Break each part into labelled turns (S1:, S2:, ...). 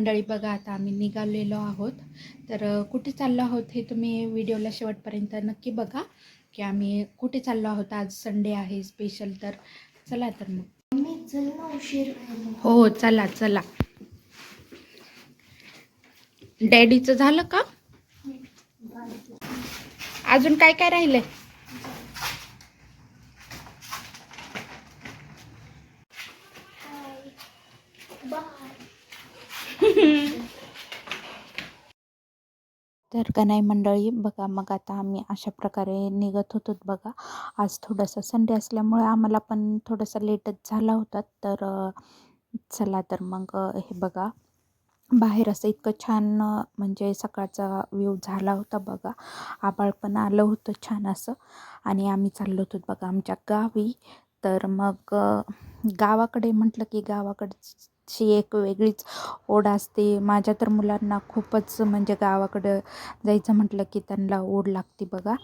S1: मंडळी बघा आता आम्ही निघालेलो आहोत. तर कुठे चाललो आहोत हे तुम्ही व्हिडिओला शेवटपर्यंत नक्की बघा की आम्ही कुठे चाललो आहोत. आज संडे आहे स्पेशल तर चला तर मग.
S2: उशीर व्हायला.
S1: हो चला चला. डॅडीचं झालं का? अजून काय काय राहिलंय? तर का नाही मंडळी बघा मग आता आम्ही अशा प्रकारे निघत होतो बघा. आज थोडासा संडे असल्यामुळे आम्हाला पण थोडासा लेटच झाला होता. तर चला तर मग हे बघा. बाहेर असं इतकं छान म्हणजे सकाळचा व्ह्यू झाला होता बघा. आबाळ पण आलं होतं छान असं. आणि आम्ही चाललो होतो बघा आमच्या गावी. तर मग गावाकडे म्हटलं की ची एक वेगळीच ओढ असते. माझ्या तर मुलांना खूपच म्हणजे गावाकडं जायचं म्हटलं की त्यांना ओढ लागते बघा.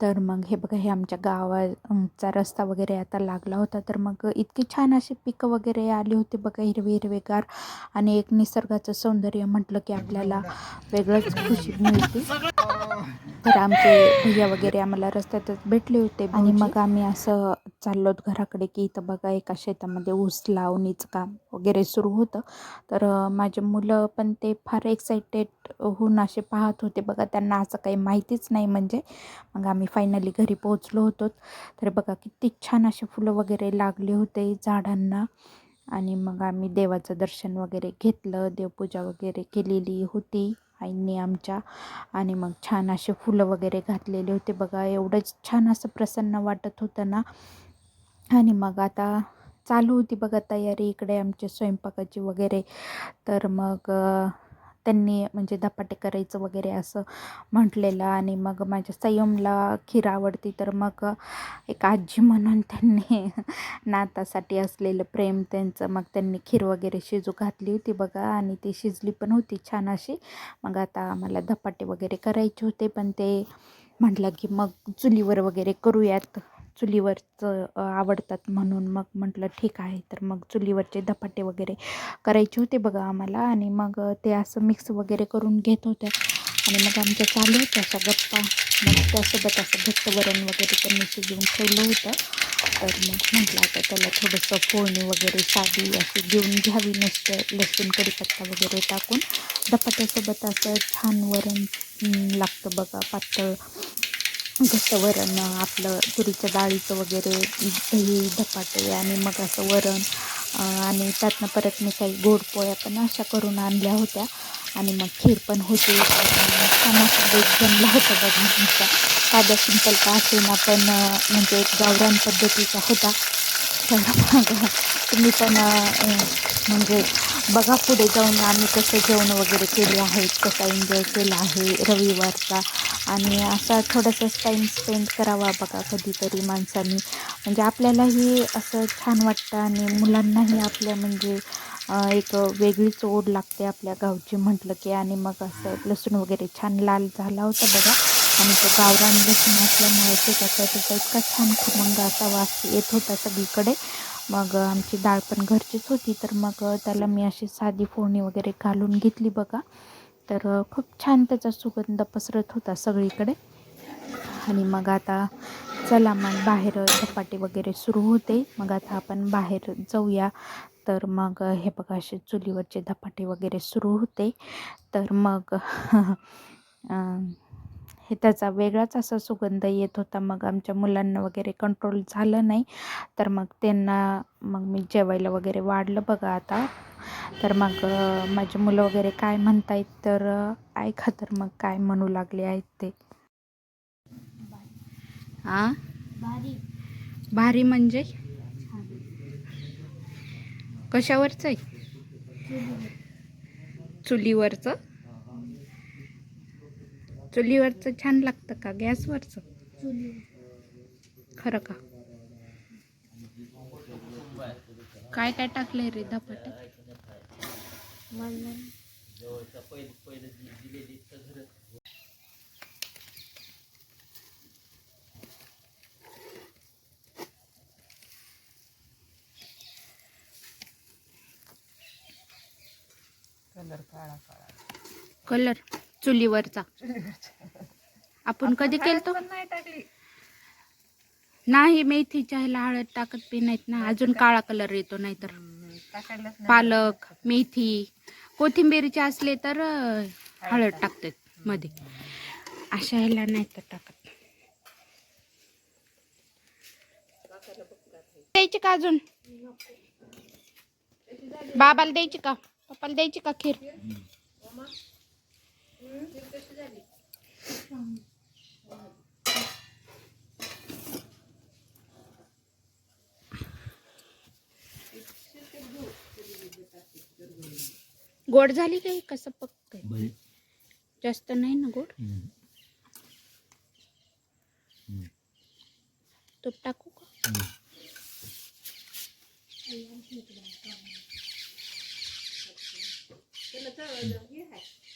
S1: तर मग हे बघा हे आमच्या गावाचा रस्ता वगैरे आता लागला होता. तर मग इतकी छान अशी पिकं वगैरे आली होती बघा हिरवे हिरवेगार आणि एक निसर्गाचं सौंदर्य म्हटलं की आपल्याला वेगळंच खुशी मिळते. तर आमचे भैया वगैरे आम्हाला रस्त्यातच भेटले होते आणि मग आम्ही असं चाललो घराकडे की इथं बघा एका शेतामध्ये ऊस लावणीचं काम वगैरे सुरू होतं. तर माझे मुलं पण ते फार एक्सायटेड होऊन असे पाहत होते बघा त्यांना असं काही माहितीच नाही म्हणजे. मग आम्ही फायनली घरी पोहोचलो होतो. तर बघा किती छान असे फुलं वगैरे लागले होते झाडांना. आणि मग आम्ही देवाचं दर्शन वगैरे घेतलं. देवपूजा वगैरे केलेली होती आईंनी आमच्या. आणि मग छान असे फुलं वगैरे घातलेले होते. बघा एवढंच छान असं प्रसन्न वाटत होतं ना. आणि मग आता चालू होती बघा तयारी. इकडे आमच्या स्वयंपाकाची वगैरे. तर मग त्यांनी म्हणजे धपाटे करायचं वगैरे असं म्हटलेलं आणि मग माझ्या संयमला खीर आवडती तर मग एक आजी म्हणून त्यांनी नातासाठी असलेलं प्रेम त्यांचं मग त्यांनी खीर वगैरे शिजू घातली होती बघा आणि ती शिजली पण होती छान अशी. मग आता आम्हाला धपाटे वगैरे करायचे होते पण ते म्हटलं की मग चुलीवर वगैरे करूयात. चुलीवरचं आवडतात म्हणून मग म्हटलं ठीक आहे. तर मग चुलीवरचे धपाटे वगैरे करायचे होते बघा आम्हाला आणि मग ते असं मिक्स वगैरे करून घेत होत्या आणि मग आमच्या चालू होत्या अशा गप्पा. मग त्यासोबत असं घट्ट वरण वगैरे त्यांनी शिजवून ठेवलं होतं. तर मग म्हटलं आता त्याला थोडंसं फोडणी वगैरे साधी अशी देऊन घ्यावी नुसतं लसूण कढीपत्ता वगैरे टाकून. धपाट्यासोबत असं छान वरण लागतं बघा पातळ. घट्ट वरण आपलं तुरीच्या डाळीचं वगैरे दही धपाटे आणि मग असं वरण आणि त्यातनं परत मी काही गोड पोळ्या पण अशा करून आणल्या होत्या. आणि मग खीर पण होती. छान बेत जमला होता बघा आमचा. साधा सिंपल का असेना पण म्हणजे एक गावरान पद्धतीचा होता. तर मग तुम्ही पण म्हणजे बघा पुढे जाऊन आम्ही कसं जेवण वगैरे केले आहेत कसा एन्जॉय केला आहे रविवारचा. आणि असा थोडासा टाईम स्पेंड करावा बघा कधीतरी माणसांनी. म्हणजे आपल्यालाही असं छान वाटतं आणि मुलांनाही आपल्या म्हणजे एक वेगळीच ओढ लागते आपल्या गावची म्हटलं की. आणि मग असं लसूण वगैरे छान लाल झाला होता बघा. आणि तो गावरान लसूण असल्यामुळे त्याचा त्याचा इतका छान खमंग असा वास येत होता सगळीकडे. मग आमची डाळ पण घरचीच होती. तर मग त्याला मी अशी साधी फोडणी वगैरे घालून घेतली बघा. तर खूप छान त्याचा सुगंध पसरत होता सगळीकडे. आणि मग आता चला मग बाहेर धपाटे वगैरे सुरू होते. मग आता आपण बाहेर जाऊया. तर मग हे बघा असे चुलीवरचे धपाटे वगैरे सुरू होते. तर मग हे त्याचा वेगळाच असा सुगंध येत होता. मग आमच्या मुलांना वगैरे कंट्रोल झालं नाही. तर मग त्यांना मग मी जेवायला वगैरे वाढलं बघा आता. तर मग माझी मुलं वगैरे काय म्हणतायत? तर ऐका तर मग काय म्हणू लागले आहेत ते. हां
S2: भारी.
S1: भारी म्हणजे? कशावरचं आहे? चुलीवरचं? चुलीवरचं छान लागतं का? गॅसवरचं? खरं का? काय काय टाकलंय रे धपाट्यात?
S2: मला
S3: कलर काळा काळा.
S4: कलर? चुलीवरचा. आपण कधी केलतो?
S3: नाही टाकली.
S4: नाही मेथीच्या ह्याला हळद टाकत बी नाहीत ना. अजून काळा कलर येतो नाहीतर.
S3: हम्म, टाकायलाच नाही.
S4: पालक मेथी कोथिंबीरचे असले तर अं, हळद टाकतात मध्ये. अशा ह्याला नाही तर टाकत. द्यायची का अजून? बाबाला द्यायची का? पप्पाला द्यायची का खीर? गोड झाली काही कसं पक्क जास्त नाही ना गोड? तूप टाकू का? बस का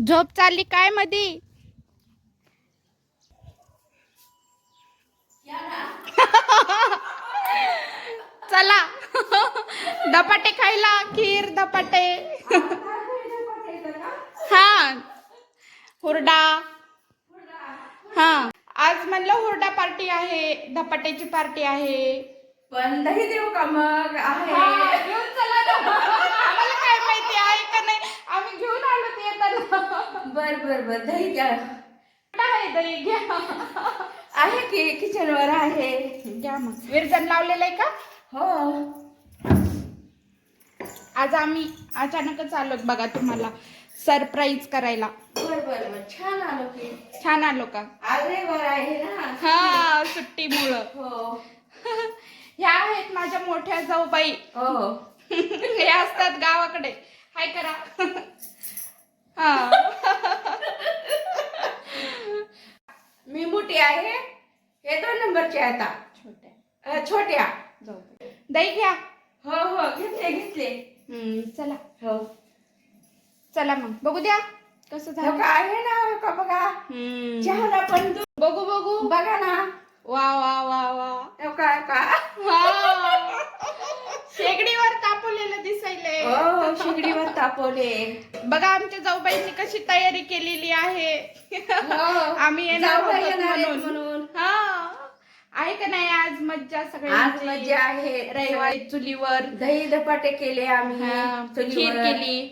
S4: झोप चालली काय मधी? चला. धपाटे खायला खीर धपाटे. हा. हुरडा. हा. आज म्हणलं हुरडा पार्टी आहे धपाट्याची पार्टी आहे.
S3: पण दही देऊ का मग? आहे.
S4: घेऊन चला ना. आम्हाला काय माहिती आहे का नाही? आम्ही घेऊन आलो ते येताना
S3: बर बर बर. दही घ्या.
S4: आहे दही घ्या.
S3: आहे की किचन वर आहे?
S4: घ्या मग. विरजन लावलेलं आहे का?
S3: हो.
S4: आज आम्ही अचानकच आलोत बघा तुम्हाला. सरप्राईज करायला.
S3: बर बर बर. छान आलो की.
S4: छान आलो
S3: आहे ना.
S4: हा सुट्टीमुळं.
S3: हो.
S4: ह्या आहेत माझ्या मोठ्या जाऊबाई.
S3: हो.
S4: हे असतात गावाकडे. हाय करा. हा.
S3: मी मोठी आहे. हे दोन नंबरचे आता.
S4: छोट्या.
S3: अ, छोट्या.
S4: जाऊबाई दही घ्या.
S3: हो हो घेतले घेतले.
S4: हम्म, चला.
S3: हो.
S4: चला मग. बघू द्या कसं
S3: हो
S4: झालं.
S3: का आहे ना हो का बघा.
S4: हम्म.
S3: चहाला पण दूध
S4: बघू बघू.
S3: बघा ना.
S4: वा वा वा वा.
S3: हो का?
S4: हा. शेगडीवर तापवलेलं दिसायलंय.
S3: हो शिगडीवर तापवले.
S4: बघा आमच्या जाऊबाईंनी कशी तयारी केलेली आहे.
S3: हो.
S4: आम्ही येणार होतो
S3: येणार आहेत
S4: म्हणून.
S3: म्हणून.
S4: आहे का नाही आज मज्जा
S3: आज
S4: सगळ्यांची
S3: मजा आहे.
S4: रविवारी चुलीवर.
S3: दही धपाटे केले आम्ही.
S4: खीर
S3: चुलीवर.
S4: केली.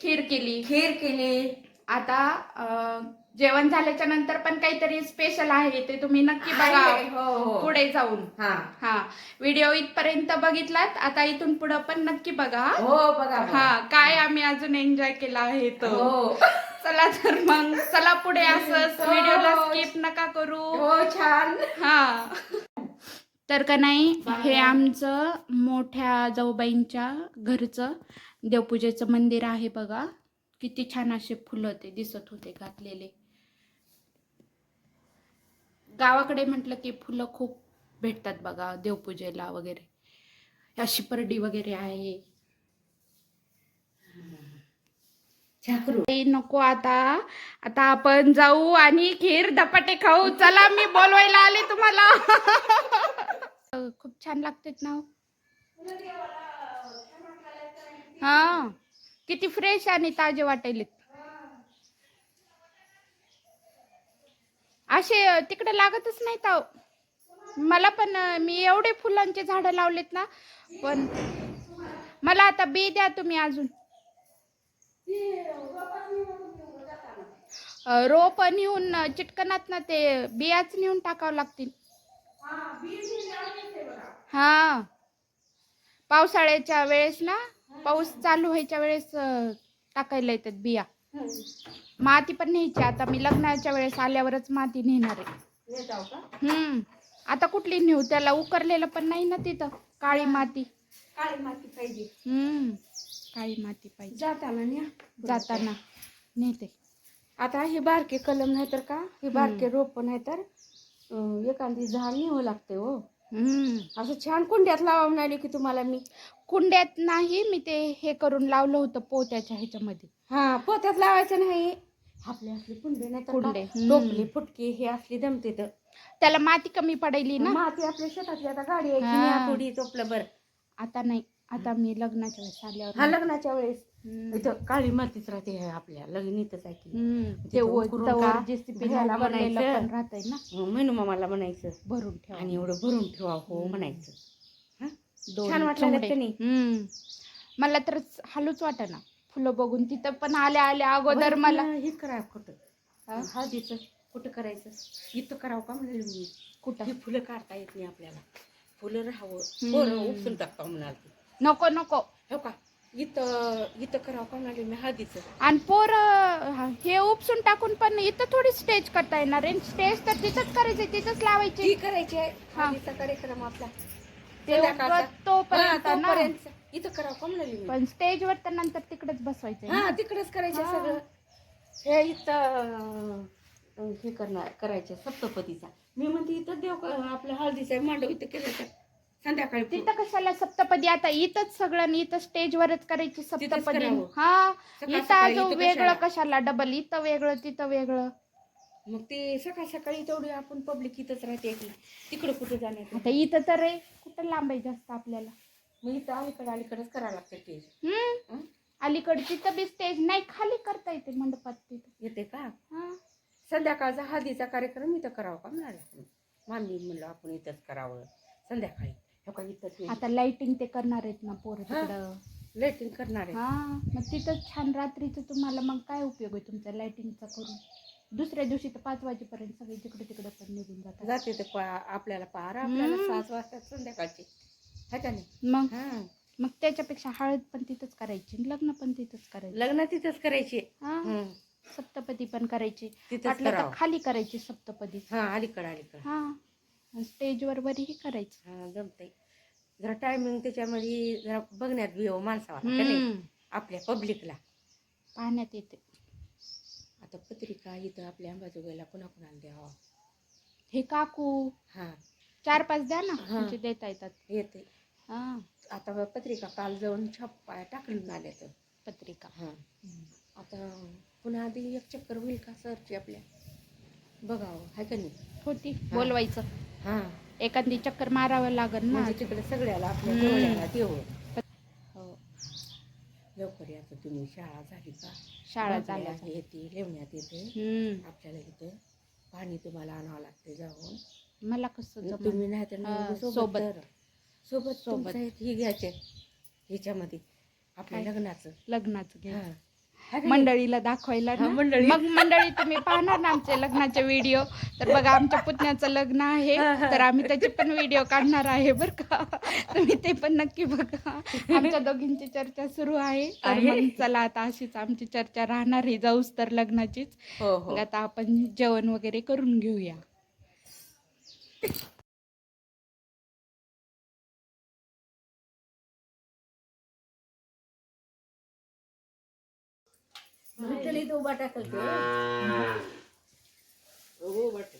S4: खीर केली.
S3: खीर केली.
S4: आता अं, जेवण झाल्याच्यानंतर पण काहीतरी स्पेशल आहे ते तुम्ही नक्की बघा.
S3: हो हो.
S4: पुढे जाऊन.
S3: हा.
S4: हा. व्हिडिओ इथपर्यंत बघितलात? आता इथून पुढे पण नक्की बघा. हा.
S3: हो बघा बघा.
S4: हा काय आम्ही अजून एन्जॉय केला आहे तो
S3: हो.
S4: चला तर मग. चला पुढे असं
S3: हो.
S4: व्हिडिओला स्किप नका करू.
S3: हो छान.
S4: हा. तर का नाही हे आमचं मोठ्या जाऊबाईंच्या घरचं देवपूजेचं मंदिर आहे बघा. किती छान असे फुलं ते दिसत होते घातलेले. गावाकडे म्हटलं की फुलं खूप भेटतात बघा देवपूजेला वगैरे. अशी परडी वगैरे आहे. नको आता. आता आपण जाऊ आणि खीर धपाटे खाऊ. चला मी बोलवायला आले तुम्हाला. खूप छान लागतेत ना हो. हा. किती फ्रेश आणि ताजे वाटायलेत. असे तिकडे लागतच नाहीत अहो. मला पण मी एवढे फुलांचे झाडं लावलेत ना. पण मला आता बी द्या तुम्ही अजून. रोप नेऊन चिटकनात ना ते बियाच नेऊन टाकावं लागतील. हा. पावसाळ्याच्या वेळेस ना पाऊस चालू व्हायच्या वेळेस टाकायला येतात बिया. माती पण न्यायची. आता मी लग्नाच्या वेळेस आल्यावरच माती नेणार आहे. हम्म. आता कुठली नेऊ? त्याला उकरलेलं पण नाही ना तिथं काळी माती.
S3: काळी माती पाहिजे.
S4: हम्म काळी माती पाहिजे.
S3: जाताना न्या.
S4: जाताना नेते.
S3: आता हे बारके कलम नाही तर का? हे बारके रोप नाही तर अं, एखादी झाड न्यावं लागते हो.
S4: हम्म.
S3: असं छान कुंड्यात लावा म्हणाले की तुम्हाला मी.
S4: कुंड्यात नाही मी ते हे करून लावलं होतं पोत्याच्या ह्याच्यामध्ये.
S3: हा पोत्यात लावायचं नाही. आपली असली कुंडे नाही तर
S4: कुंडे, हम्म.
S3: टोपली फुटकी हे असली दमते तर.
S4: त्याला माती कमी पडायली ना.
S3: माती आपल्या शेतातली. आता गाडी आहे की
S4: हा.
S3: थोडी चोपलं बरं.
S4: आता नाही आता मी लग्नाच्या वेळेस आल्यावर
S3: हा लग्नाच्या वेळेस
S4: हम्म.
S3: इथं काळी मातीच राहते हे आपल्या लग्नीतच आहे की
S4: हम्म. ते
S3: तिथं
S4: व-
S3: उकरून
S4: तवर
S3: का
S4: JCP
S3: भरायला
S4: भरलेलं
S3: म्हणायचं.
S4: पण राहतंय ना
S3: मग म्हणू मामाला म्हणायचं
S4: भरून ठेवा
S3: आणि एवढं भरून ठेवा हो. म्हणायचं हा?
S4: दोन
S3: छान वाटलं ना
S4: चोंगडे.
S3: का नाही?
S4: हम्म. मला तर हालूच वाटेना फुलं बघून तिथं पण आल्या आल्या अगोदर
S3: बरं,
S4: मला
S3: तुला हे करावं कुठं
S4: हा?
S3: हळदीचं कुठं करायचं इथं करावं का म्हणाले मी
S4: कुठं
S3: ही फुलं काढता येत नाही आपल्याला फुलं राहावं. पोरं उपसून टाकता म्हणाल
S4: नको नको.
S3: हो का? इथं इथं करावं का म्हणाले? मी हळदीचं
S4: आणि पोर हे उपसून टाकून पण इथं थोडी स्टेज करता येणार आहे. स्टेज तर तिथंच करायचं तिथंच लावायची
S3: ती करायची आहे.
S4: हा.
S3: हळदीचा कार्यक्रम आपला.
S4: ते तोपर्यंत ना.
S3: तोपर्यंत. इथं करावं का म्हणाले मी?
S4: पण स्टेजवर तर नंतर तिकडेच बसवायचं
S3: हा तिकडेच करायचे
S4: हा.
S3: सगळं. हे इथं हे करणार करायचे सप्तपदीचा. मी म्हणते इथं देव क- आपलं हळदीचा मांडव इथं केलं संध्याकाळी
S4: तिथं कशाला सप्तपदी? आता इथंच सगळं इथं स्टेजवरच करायची सप्तपदी.
S3: करावं.
S4: हा
S3: सकाळ
S4: इथं
S3: सकाळी
S4: अजून वेगळं
S3: कशाला?
S4: कशाला? डबल इथं वेगळं तिथं वेगळं.
S3: मग ते सकाळ सकाळी तेवढी आपण पब्लिक इथंच राहते की तिकडं कुठं जाण्यात
S4: आता इथं तर आहे कुठं लांबायचं असतं आपल्याला?
S3: मग इथं अलीकडे अलीकडेच करावं लागतं ते
S4: हम्म?
S3: हं?
S4: अलीकडे तिथं बी स्टेज नाही खाली करता येते मंडपात तिथं.
S3: येते का?
S4: हा.
S3: संध्याकाळचा हळदीचा कार्यक्रम इथं करावा का म्हणाला? मामी म्हणलं आपण इथंच करावं. संध्याकाळी. हो का इथंच
S4: आता लाइटिंग ते करणार आहेत ना पोरं
S3: हा.
S4: तिकडं?
S3: लाईटिंग करणार आहे
S4: हा मग तिथं छान रात्रीचं तुम्हाला मग काय उपयोग आहे तुमच्या लाइटिंगचा करून? दुसऱ्या दिवशी तर पाच वाजेपर्यंत सगळे जिकडे तिकडे पण निघून जातात.
S3: जाते ते पा आपल्याला पार आपल्याला
S4: हम्म.
S3: सात वाजता संध्याकाळची. है का नाही?
S4: मग?
S3: हा.
S4: मग त्याच्यापेक्षा हळद पण तिथंच करायची आणि लग्न पण तिथंच करायचं.
S3: लग्न तिथंच करायची.
S4: हा.
S3: हं.
S4: सप्तपदी पण करायची.
S3: तिथंच
S4: वाटलं तर
S3: करावं.
S4: खाली करायची सप्तपदी.
S3: हा अलीकडं अलीकडं.
S4: हा स्टेजवर वरही करायची.
S3: हा जमतंय. जरा टायमिंग त्याच्यामध्ये जरा बघण्यात बी हो माणसावा का नाही?
S4: हम्म.
S3: आपल्या पब्लिकला
S4: पाहण्यात येते.
S3: आता पत्रिका इथं आपल्या अंबाजोगाईला कुणा कुणाला द्यावा?
S4: हे काकू.
S3: हा.
S4: चार पाच द्या ना
S3: हा.
S4: म्हणजे देता येतात.
S3: येते.
S4: हा.
S3: आता पत्रिका काल जाऊन छापा टाकलून आल्या तर
S4: पत्रिका.
S3: हा. आता पुन्हा आधी एक चक्कर होईल का सरची आपल्या बघावं हाय का नाही
S4: होती बोलवायचं
S3: हा
S4: एखादी चक्कर मारावं लागल ना
S3: म्हणजे तिकडे सगळ्याला आपल्या
S4: हम्म.
S3: जवळ्याला देऊ
S4: हो.
S3: लवकर या आता तुम्ही शाळा झाली का
S4: शाळा झाल्या
S3: येते लेवण्यात येते
S4: हम्म
S3: आपल्याला इथं पाणी तुम्हाला आणावं लागते जाऊन
S4: मला कसं जमलं?
S3: तुम्ही नाही तर
S4: हा,
S3: सोबत
S4: सोबत.
S3: तर. सोबत
S4: सोबत.
S3: सोबत हे घ्यायचे ह्याच्यामध्ये आपल्या? लग्नाचं
S4: लग्नाचं घे
S3: हा.
S4: मंडळीला दाखवायला ना?
S3: मंडळी.
S4: मग मंडळी तुम्ही पाहणार ना आमचे लग्नाचे व्हिडिओ तर बघा आमच्या पुतण्याचं लग्न आहे. तर आम्ही त्याचे पण व्हिडिओ काढणार आहे बर का? तुम्ही ते पण नक्की बघा. आमच्या दोघींची चर्चा सुरू आहे. तर
S3: आहे?
S4: मग चला आता अशीच आमची चर्चा राहणार आहे. जाऊस तर लग्नाचीच.
S3: हो
S4: मग
S3: हो
S4: आता आपण जेवण वगैरे करून घेऊया.
S3: विठ्ठल इथं उभा टाकल ते. उभा टाकल.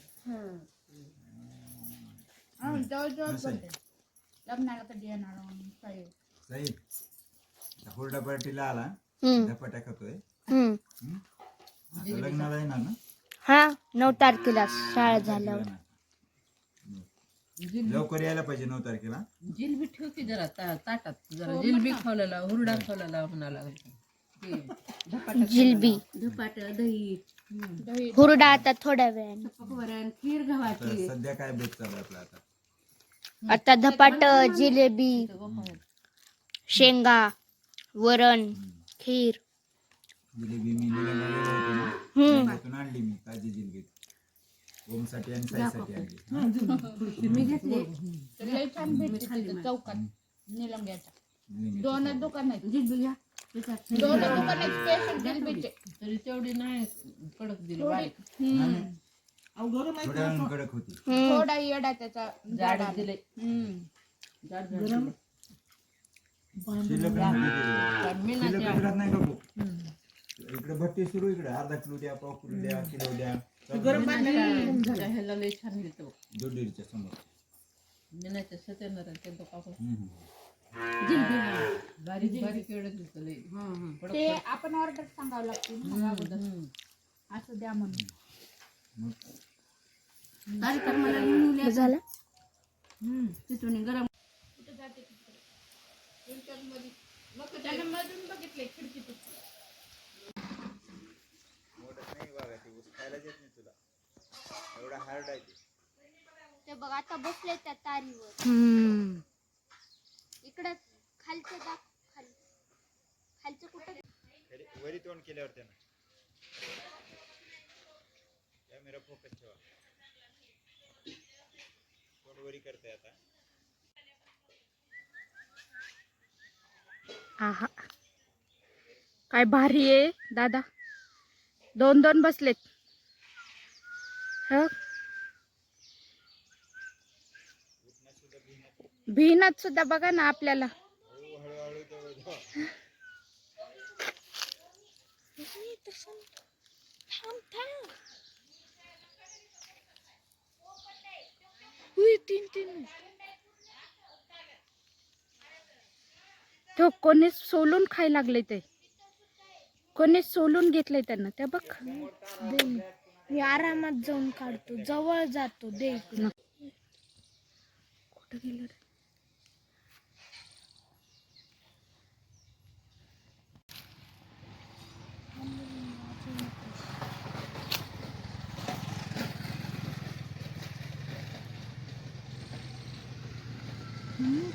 S4: लग्नाला कधी येणार
S5: सई हुरडा पार्टीला आला. धपाटा खातोय.
S6: हम्म.
S5: हं? आता लग्नाला येणार ना?
S6: हा नऊ तारखेला शाळा झाल्यावर.
S5: हं. लवकर यायला पाहिजे नऊ तारखेला.
S7: जिलबी ठेव की जरा ता- ताटात जरा जिलबी खावलेला हुरडा खावलेला म्हणाला
S6: जिलबी.
S3: धपाट दही.
S6: हुरडा आता थोड्या वेळाने.
S3: पकवरण खीर गव्हाची.
S5: सध्या काय बेत चालू आहे आपला आता?
S6: आता धपाट जिलेबी शेंगा वरण खीर.
S5: जिलेबी मी होतो ना.
S6: हम्म.
S5: आणली मी ताजी जिलेबी. ओमसाठी आणि साईसाठी आणली. हं?
S3: मी घेतली.
S4: चौकात. निलंग्याच्या.
S5: निलंग्याची
S4: दोनच दुकान आहेत. दोन दुकान आहेत. स्पेशल जिलबीचे
S7: तरी तेवढी नाही कडक दिलं बारीक.
S5: नाही, थोड्या वेळानं कडक होती.
S4: थोडा येडा त्याचा
S7: जाड
S4: जाडा.
S7: दिले
S4: हम्म.
S7: जाड जाड दिलं.
S5: शिल्लक नाही दिली.
S7: मी
S5: शिल्लक
S7: नाही
S5: गुजरात नाही का भाऊ? इकडे भट्टी सुरू इकडे अर्धा किलो द्या पाव किलो द्या किलो द्या.
S7: झाल्या ह्याला लय छान देतो
S5: दोडीच्या समोर.
S7: मीनाच्या सत्यनारायण त्यांचं
S5: हम्म.
S7: बारीक बारीक एवढं देतो लय
S4: ते आपण ऑर्डर सांगावं लागते ना मग अगोदर. असं द्या म्हणून.
S3: कार्यक्रमाला नेऊन या.
S2: झालं
S3: तिथून गरम
S4: त्यानं मधून बघितले खिडकीतून
S5: एवढा हार्ड आहे ते.
S2: ते बघ आता बसले त्या तारीवर. इकडं खालचं दाख खाली खालचं कुठं
S5: वरी तोंड केल्यावर त्यानं कॅमेरा फोकस ठेवा. तोंड वरी करताय आता.
S4: आहा. काय भारी आहे दादा. दोन दोन बसलेत. ह? भिनत सुद्धा बघा ना आपल्याला. तीन तीन तो कोणी सोलून खाय लागले ते. कोणी सोलून घेतलंय त्यांना त्या बघ.
S2: मी आरामात जाऊन काढतो जवळ जातो दे.
S4: कुठं गेलं रे
S2: हम्म,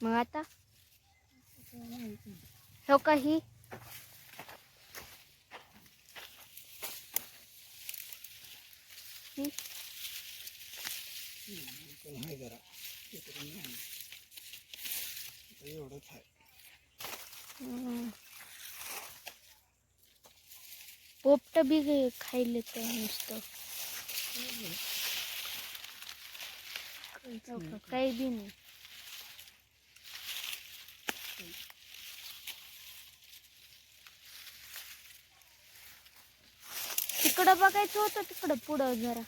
S2: मग आता हो काही पोपट बी खायले तर नुसतं काही बी नाही तिकडं बघायचं होतं तिकडं पुढं जरा.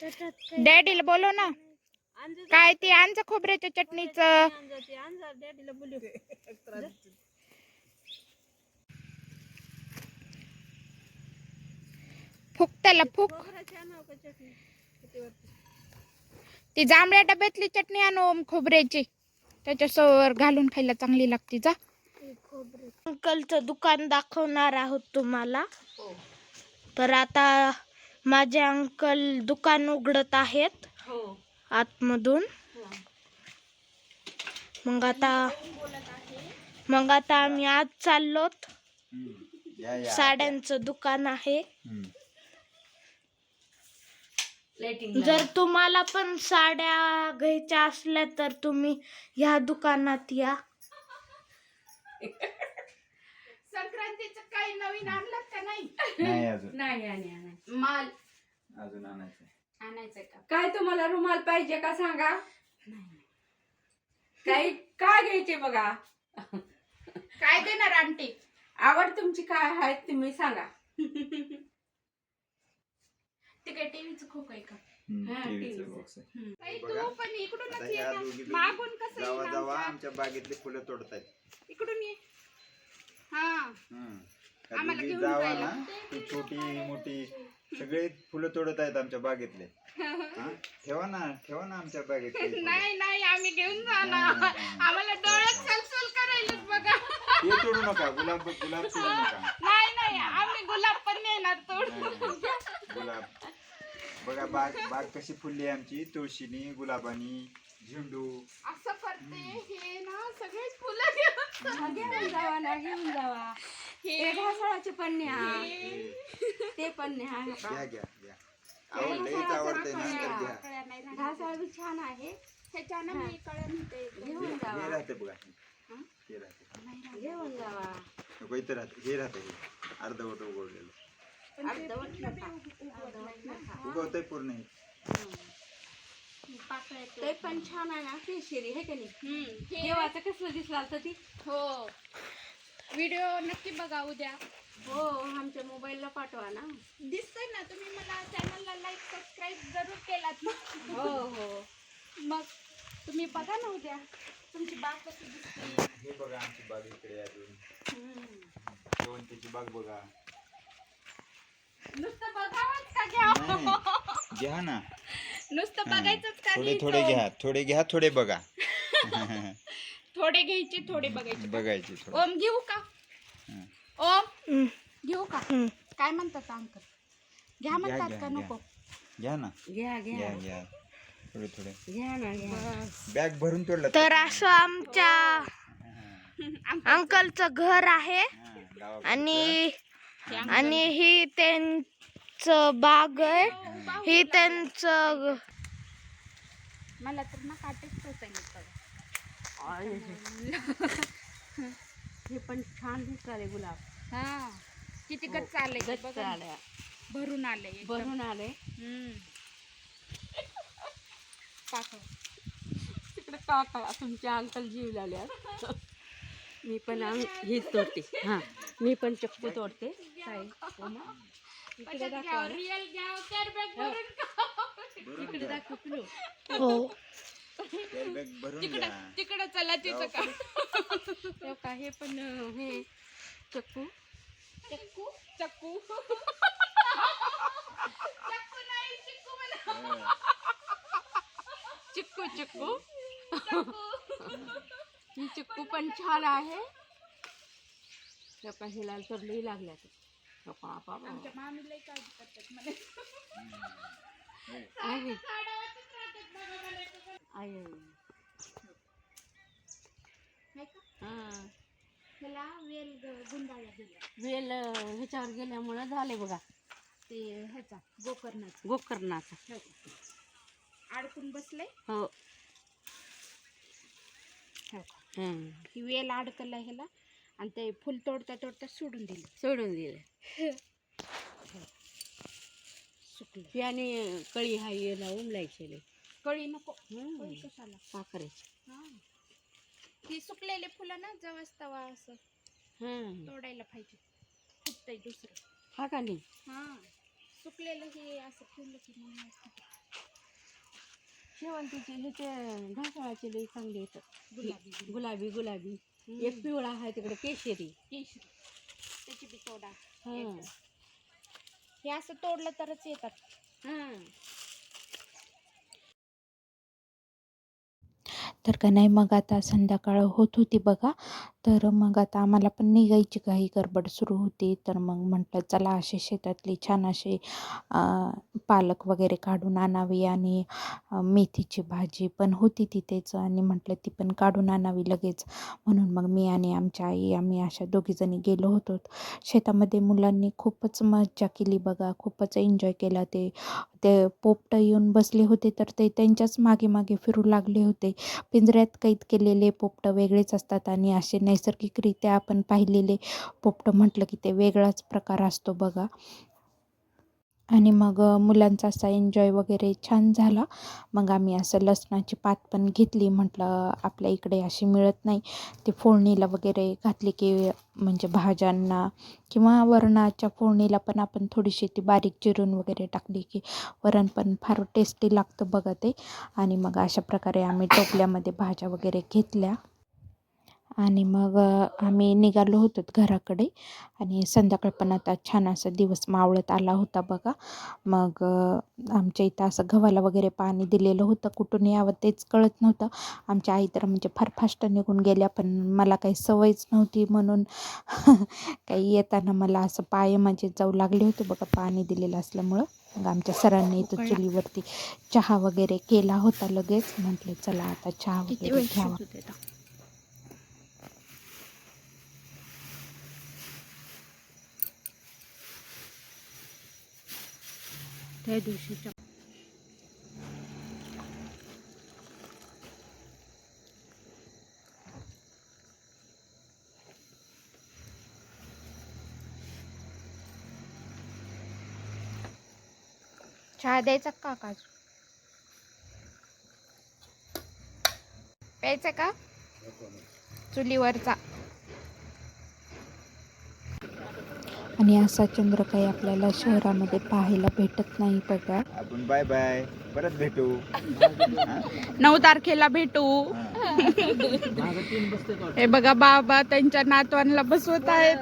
S2: त्याच्यात काही
S4: डॅडीला बोलव ना. काय ते आणचं खोबऱ्याच्या चटणीचं? फुक त्याला फुक. ती जांभळ्या डब्यातली चटणी आणू खोबऱ्याची. त्याच्या घालून खायला चांगली लागते जा.
S2: अंकलचं दुकान दाखवणार आहोत तुम्हाला. तर आता माझे अंकल दुकान उघडत आहेत. आतमधून. मग आता मग आता आम्ही आज चाललोत. साड्यांचं दुकान आहे. जर तुम्हाला पण साड्या घ्यायच्या असल्या तर तुम्ही ह्या दुकानात या.
S4: संक्रांतीचं काही नवीन आणलं का नाही?
S5: नाही अजून.
S3: नाही आणि आणि.
S4: माल.
S5: अजून आणायचं
S4: आणायचं का
S3: काय तुम्हाला रुमाल पाहिजे का सांगा काही काय घ्यायचे बघा
S4: काय देणार आंटी
S3: आवड तुमची काय आहे तुम्ही सांगा
S4: ते काय टीव्हीचं खोक आहे का
S3: हा,
S5: टीव्हीचं
S3: टीव्हीचं.
S5: बॉक्स आहे
S4: ताई,
S5: बघा.
S4: तू पण इकडूनच
S5: आता
S4: ये
S5: ह्या
S4: ना.
S5: दोघी
S4: मागून कसं
S5: जावा
S4: येईन
S5: जावा
S4: आमच्या?
S5: आमच्या बागेतली फुलं तोडतायत
S4: इकडून ये हा
S5: हम्म. त्या
S4: आम्हाला
S5: दोघी
S4: घेऊन
S5: जावा
S4: जायला.
S5: ना ती छोटी मोठी सगळे फुलं तोडत आहेत आमच्या बागेतले. हा? ठेवा ना ठेवा ना आमच्या बागेत काही फुलं.
S4: नाही नाही आम्ही घेऊन जाणार. आम्हाला डोळ्यात सलसल करायलेत बघा.
S5: हे तोडू नका गुलाब गुलाब तोडू नका.
S4: नाही नाही आम्ही गुलाब पण नेणार तोड.
S5: गुलाब. बघा बाग बाग कशी फुलली आहे आमची तुळशीनी गुलाबानी झेंडू.
S4: असं हे ना सगळे फुलं घेऊन
S3: घेऊन जावा ना घेऊन जावा. हे. ढासळाचे पण न्या
S5: हे,
S3: ते पण न्या
S5: घ्या लईच ना तर
S3: बी छान आहे.
S4: ह्याच्यानं मी कळ्या म्हणते
S3: घेऊन
S5: हे
S3: जावा.
S5: राहते बघा. हे राहते.
S3: घेऊन जावा.
S5: नको इथं राहते. हे राहते हे. अर्धवट उघडलेलं.
S3: अर्धवट
S5: उगवतंय पूर्ण हे.
S4: तो.
S3: ते पण छान आहे ना केशरी हे का नाही?
S4: हे-
S3: देवाचं कसलं दिसलं तर ती?
S4: हो. व्हिडिओ नक्की बघा उद्या.
S3: हो आमच्या मोबाईलला पाठवा ना.
S4: दिसतंय ना तुम्ही मला चॅनलला लाईक सबस्क्राईब जरूर केलात ना.
S3: हो हो.
S4: मग तुम्ही बघा ना उद्या. तुमची बाग कशी दिसते.
S5: हे बघा आमची बाग इकडे अजून. बाग बघा.
S4: नुसतं बघावंच का घ्या?
S5: नाही, नाही. घ्या ना.
S4: नुसतं
S5: हा.
S4: बघायचंच का
S5: थोडे थोडे
S4: घ्यायचं?
S5: घ्या थोडे घ्या थोडे बघा.
S4: थोडे घ्यायचे थोडे बघायचे.
S5: बघायचे थोडे.
S4: ओम घेऊ का?
S5: हं.
S4: ओम घेऊ का? काय म्हणतात अंकल घ्या म्हणतात
S5: घ्या,
S4: का
S5: घ्या.
S4: नको?
S5: घ्या ना.
S3: घ्या घ्या.
S5: घ्या घ्या. थोडे थोडे.
S3: घ्या ना घ्या.
S5: बॅग भरून तोडला
S2: तर? असं आमच्या अंकलचं घर आहे आणि आणि ही त्यांचं बाग आहे ही त्यांचं
S4: मला तर ना काटेच टोचायला
S3: हे पण छान दिसले गुलाब
S4: हा किती गच्च आले
S3: गच्च
S4: बघा ना.
S3: आल्या
S4: भरून आले.
S3: भरून आले
S4: हम्म. पाकळ.
S3: तिकडे काका तुमचे अंकल जीव लावल्या मी पण आम- हीच तोडते. हा मी पण चक्कू तोडते. इकडे दाखवा
S4: घ्या,
S3: ना.
S4: रिअल घ्या, कॅरी बॅग भरून खा.
S3: इकडे दाखव पिलू
S2: हो.
S4: तिकडं तिकडं चला तिचं का?
S3: का? हे पण अं, हे चक्कू.
S4: चक्कू? चक्कू. चक्कू नाही चिक्कू म्हणा.
S3: चिक्कू. चिक्कू. ही चिक्कू पण छान आहे. हे हे लाल तर लई लागल्या हे.
S4: आमच्या मामी लई काळजी करतात म्हणे.
S3: आहे? हा.
S4: त्याला वेल गुंडाळ्या
S3: वेल ह्याच्यावर गेल्यामुळं झाले बघा.
S4: ते ह्याचा गोकर्णाचा.
S3: गोकर्णाचा.
S4: अडकून बसले.
S3: हो.
S4: हो?
S3: हं.
S4: वेल अडकला ह्याला आणि ते फुल तोडता तोडता सोडून दिले.
S3: सोडून दिले.
S4: सुकले.
S3: आणि कळी हा येला उमलायचे
S4: कळी नको. कळी कशाला?
S3: साखरेची.
S4: हा. ही सुकलेले फुलं ना जवळ तवा असं. तोडायला पाहिजे. फुटतंय दुसरं.
S3: हा का नाही?
S4: हा. सुकलेलं हे असं ठेवलं की.
S3: शेवंतीचे ह्याचे ढासळाचे लई चांगले येतात.
S4: गुलाबी
S3: गुलाबी. गुलाबी एक पिवळा आहे तिकडे केशरी.
S4: केशरी. त्याची बी तोडा.
S3: हं.
S4: हे असं तोडलं तरच येतात.
S3: हं.
S1: तर का नाही? मग आता संध्याकाळ होत होती बघा. तर मग आता आम्हाला पण निघायची काही गडबड सुरू होती. तर मग म्हटलं चला असे शेतातली छान असे पालक वगैरे काढून आणावी आणि मेथीची भाजी पण होती तिथेच आणि म्हटलं ती पण काढून आणावी लगेच. म्हणून मग मी आणि आमच्या आई आम्ही अशा दोघीजणी गेलो होतो. शेतामध्ये मुलांनी खूपच मज्जा केली बघा. खूपच एन्जॉय केला ते. ते पोपट येऊन बसले होते तर ते त्यांच्याच मागे मागे फिरू लागले होते. पिंजऱ्यात कैद केलेले पोपट वेगळेच असतात आणि असे नैसर्गिकरित्या आपण पाहिलेले पोपट म्हटलं की ते वेगळाच प्रकार असतो बघा. आणि मग मुलांचा असा एन्जॉय वगैरे छान झाला. मग आम्ही असं लसणाची पात पण घेतली. म्हटलं आपल्या इकडे अशी मिळत नाही. ते फोडणीला वगैरे घातली की म्हणजे भाज्यांना किंवा वरणाच्या फोडणीला पण आपण थोडीशी ती बारीक चिरून वगैरे टाकली की वरण पण फार टेस्टी लागतं बघा ते. आणि मग अशा प्रकारे आम्ही टोपल्यामध्ये भाज्या वगैरे घेतल्या. आणि मग आम्ही निघालो होतो घराकडे आणि संध्याकाळ पण आता छान असा दिवस मावळत आला होता बघा. मग आमच्या इथं असं गव्हाला वगैरे पाणी दिलेलं होतं. कुठून यावं तेच कळत नव्हतं. आमच्या आई तर म्हणजे फार फास्ट निघून गेल्या पण मला काही सवयच नव्हती म्हणून काही येताना मला असं पाय म्हणजे जाऊ लागले होते बघा पाणी दिलेलं असल्यामुळं. मग आमच्या सरांनी इथं चुलीवरती चहा वगैरे केला होता लगेच. म्हटले चला आता चहा वगैरे घ्यावा.
S4: होत त्या दिवशीच्या चहा द्यायचा का काजू? प्यायचा का? चुलीवरचा.
S1: आणि असा चंद्र काही आपल्याला शहरामध्ये पाहायला भेटत नाही बघा.
S5: आपण बाय बाय परत भेटू.
S4: नऊ तारखेला भेटू.
S5: हा.
S4: हे बघा बाबा त्यांच्या नातवांना बसवत आहेत.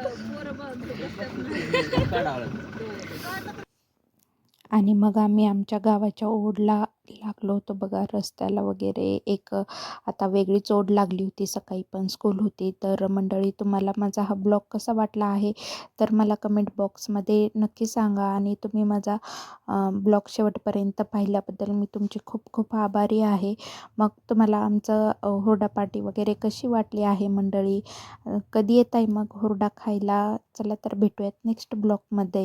S1: आणि मग आम्ही आमच्या गावाच्या ओढला लागलो होतो बघा रस्त्याला वगैरे. एक आता वेगळीच ओढ लागली होती सकाळी पण स्कूल होती. तर मंडळी तुम्हाला माझा हा ब्लॉग कसा वाटला आहे? तर मला कमेंट बॉक्समध्ये नक्की सांगा आणि तुम्ही माझा ब्लॉग शेवटपर्यंत पाहिल्याबद्दल मी तुमची खूप खूप आभारी आहे. मग तुम्हाला आमचं हुरडा पार्टी वगैरे कशी वाटली आहे मंडळी? कधी येत आहे मग हुरडा खायला? चला तर भेटूयात नेक्स्ट ब्लॉगमध्ये